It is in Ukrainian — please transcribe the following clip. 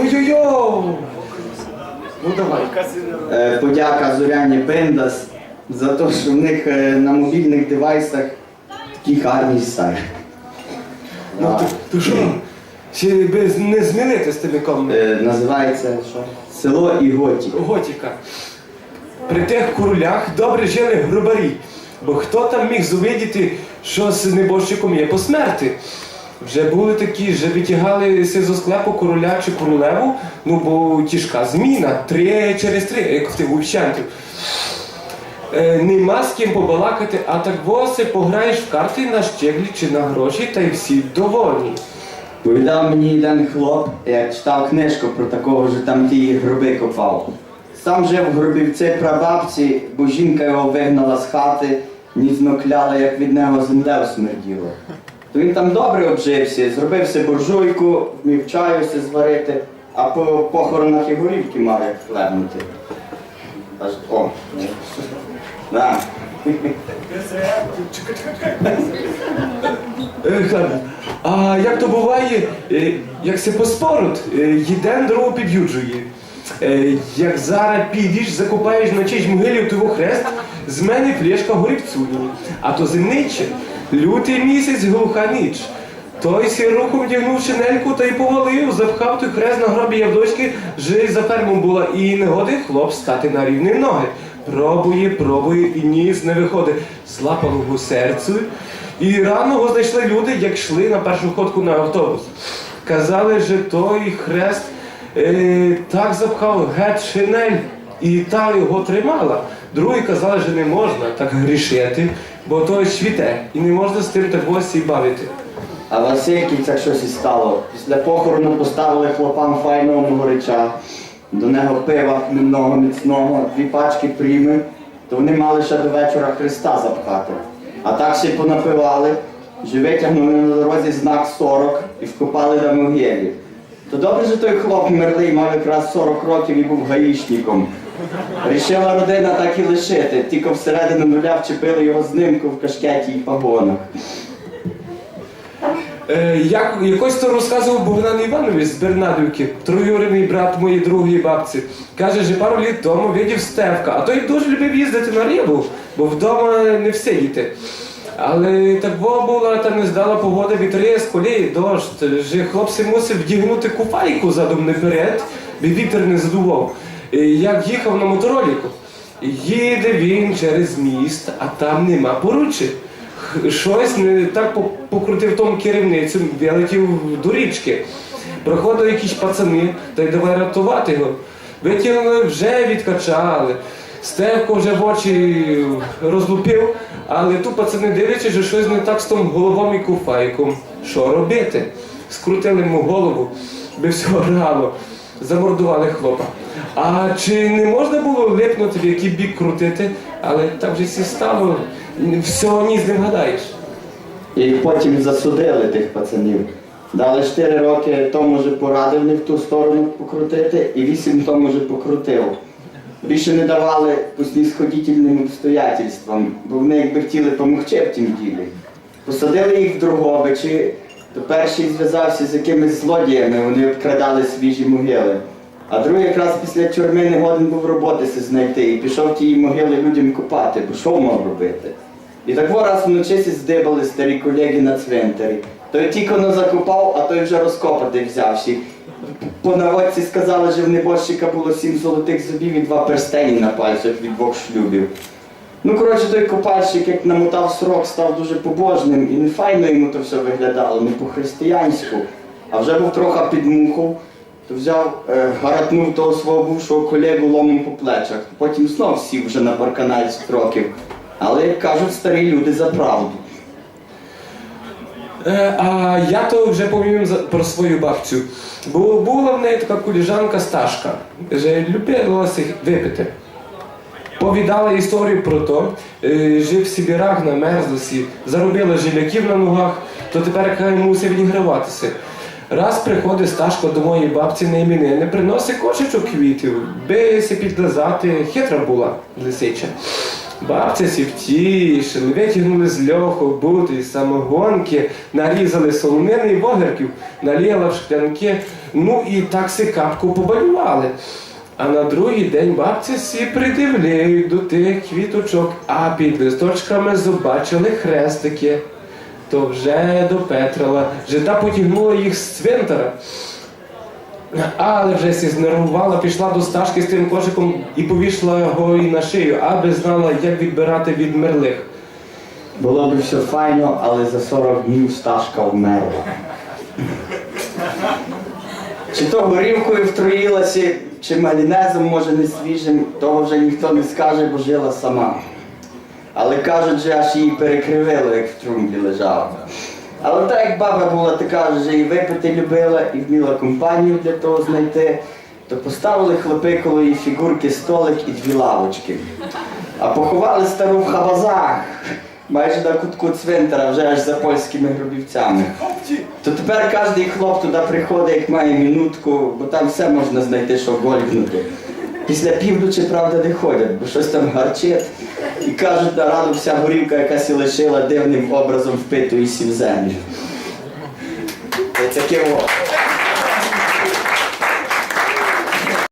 Ой-ой-ой! Ну давай. Е, Подяка Зоряні Пендас за те, що в них е, на мобільних девайсах такий гарний сайт. Ну ти, ти що? Чи би не змінити з тими комнатами? е, Називається що? Село Іготі. Готіка. При тих королях добре жили грубарі, бо хто там міг зувидіти, що з небожчиком є по смерти? Вже були такі, що витягалися зо склепу короля чи королеву, ну бо тяжка зміна, три через три, як в тих. Е, нема з ким побалакати, а так воси пограєш в карти на щеглі чи на гроші, та й всі довольні. Повідав мені один хлоп, як читав книжку про такого, що там ті гроби копав. Сам жив в гробівці прабабці, бо жінка його вигнала з хати, ніцно кляла, як від нього земле смерділо. То він там добре обжився, зробив си буржуйку, вмів чаю си зварити, а по похоронах і горівки як хлебнути. Аж о. Е, А як то буває, е, як се поспорут, е, єден другого під'юджує. Е, Як зараз підеш, закопаєш на честь могилі в твого хрест, з мене плешка горівцю. А то зимниче, лютий місяць, глуха ніч. Той сі рухом вдягнув шинельку та й повалив, запхав той хрест на гробі Явдочки, жи за фермом була, і не годин хлоп стати на рівні ноги. Пробує, пробує, і ніс не виходить. Злапало його серцю. І рано його знайшли люди, як йшли на першу ходку на автобус. Казали, що той хрест е, так запхав геть шинель, і та його тримала. Другі казали, що не можна так грішити, бо той світе, і не можна з тим так і бавити. А Васильківцях щось і стало. Після похорону поставили хлопам файного могорича, до нього пива хмельного міцного, дві пачки пріми, то вони мали ще до вечора Христа запхати. А так ще й понапивали, що витягнули на дорозі знак 40 і вкопали на могилі. То добре, що той хлоп мерлий мав якраз 40 років і був гаїшником. Рішила родина так і лишити, тільки всередину нуля вчепили його знимку в кашкеті і погонах. Е, як, якось то розказував Богдан Іванович з Бернадівки, троюрідний брат моєї другої бабці. Каже, що пару літ тому видів Стевка, а той дуже любив їздити на рибу, бо вдома не всидіти. Але так була, та не здала погода, вітри полей, дощ, хлопці мусив вдягнути купайку задом наперед, бо вітер не задував. Е, Як їхав на мотороліку. Їде він через міст, а там нема поручі. Щось не так покрутив тому керівницю, вилетів до річки. Проходили якісь пацани, та й давай рятувати його. Витягнули, вже відкачали. Стевко вже в очі розлупив, але тут пацани дивляться, що щось не так з тим головом і куфайком. Що робити? Скрутили йому голову, би все грало, замордували хлопа. А чи не можна було липнути, в який бік крутити, але так вже всі стало, всього ні не вгадаєш. І потім засудили тих пацанів. Дали 4 роки тому же порадив не в ту сторону покрутити, і 8 тому же покрутив. Більше не давали по обстоятельствам, бо вони якби хотіли допомогти в тім ділі. Посадили їх в Другобичі, то перший зв'язався з якимись злодіями, вони обкрадали свіжі могили. А другий якраз після тюрми не годен був роботи знайти і пішов ті могили людям копати, бо що мав робити? І так раз вночі здибали старі колеги на цвинтарі. Той тільки не закопав, а той вже розкопати взявши. По наводці сказали, що в небожчика було сім золотих зубів і два перстені на пальцях від двох шлюбів. Ну, коротше, той копальщик, як намотав срок, став дуже побожним і не файно йому то все виглядало, не по-християнську. А вже був трохи під муху, то взяв, е, гаратнув того свого бувшого колегу ломом по плечах. Потім знов сів вже на барканальських років. Але, як кажуть старі люди, за правду. Е, а я то вже повім про свою бабцю. Бо була в неї така коліжанка Сташка, що любила си випити. Повідала історію про то, е, жив в Сибірах на мерзлосі, заробила жиляків на ногах, то тепер хай мусив відіграватися. Раз приходить Сташко до моєї бабці на іменини, приносить кошечок квітів, бися підлизати, хитра була лисича. Бабці сі втішили, витягнули з льоху бути самогонки, нарізали солонини і вогерків, наліяла в шклянки, ну і так си капку побалювали. А на другий день бабці всі придивляють до тих квіточок, а під листочками побачили хрестики. То вже допетрила, жита потягнула їх з цвинтара. Але вже сі знервувала, пішла до стажки з тим кошиком і повішла його і на шию, аби знала, як відбирати від мерлих. Було б все файно, але за 40 днів стажка вмерла. Чи то горівкою втруїлася, чи малінезом, може не свіжим, того вже ніхто не скаже, бо жила сама. Але кажуть, що аж її перекривило, як в трумбі лежала. Але так як баба була така, що і випити любила, і вміла компанію для того знайти, то поставили хлопи коло її фігурки столик і дві лавочки. А поховали стару в хабазах, майже на кутку цвинтара, вже аж за польськими гробівцями. То тепер кожен хлоп туди приходить, як має минутку, бо там все можна знайти, що гольгнути. Після півночі, правда, не ходять, бо щось там гарчить. І кажуть, на раду вся горівка, яка сі лишила дивним образом впитує сі в землю. Це таке о.